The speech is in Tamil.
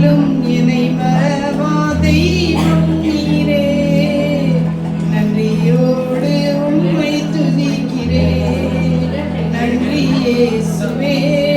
நாளும் என்னை மறவாதை நீரே. நன்றியோடு உண்மை துதிக்கிறேன். நன்றியே சுவே